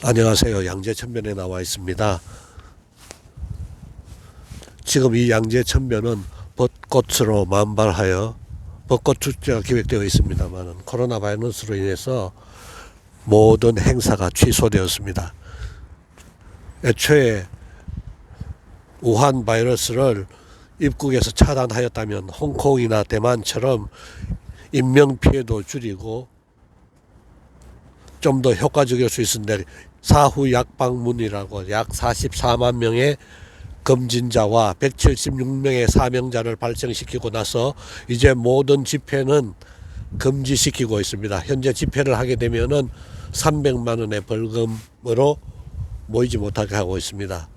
안녕하세요. 양재천변에 나와 있습니다. 지금 이 양재천변은 벚꽃으로 만발하여 벚꽃 축제가 기획되어 있습니다만 코로나 바이러스로 인해서 모든 행사가 취소되었습니다. 애초에 우한 바이러스를 입국에서 차단하였다면 홍콩이나 대만처럼 인명 피해도 줄이고 좀 더 효과적일 수 있는데 사후 약방문이라고 약 44만 명의 검진자와 176명의 사명자를 발생시키고 나서 이제 모든 집회는 금지시키고 있습니다. 현재 집회를 하게 되면은 300만 원의 벌금으로 모이지 못하게 하고 있습니다.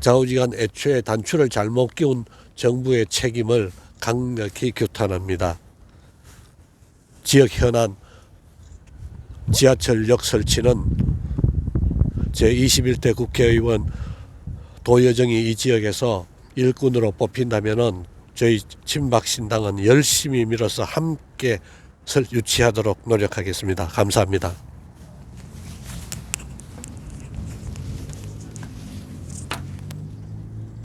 좌우지간 애초에 단추를 잘못 끼운 정부의 책임을 강력히 규탄합니다. 지역 현안 지하철역 설치는 제21대 국회의원 도여정이 이 지역에서 일꾼으로 뽑힌다면은 저희 친박 신당은 열심히 밀어서 함께 설 유치하도록 노력하겠습니다. 감사합니다.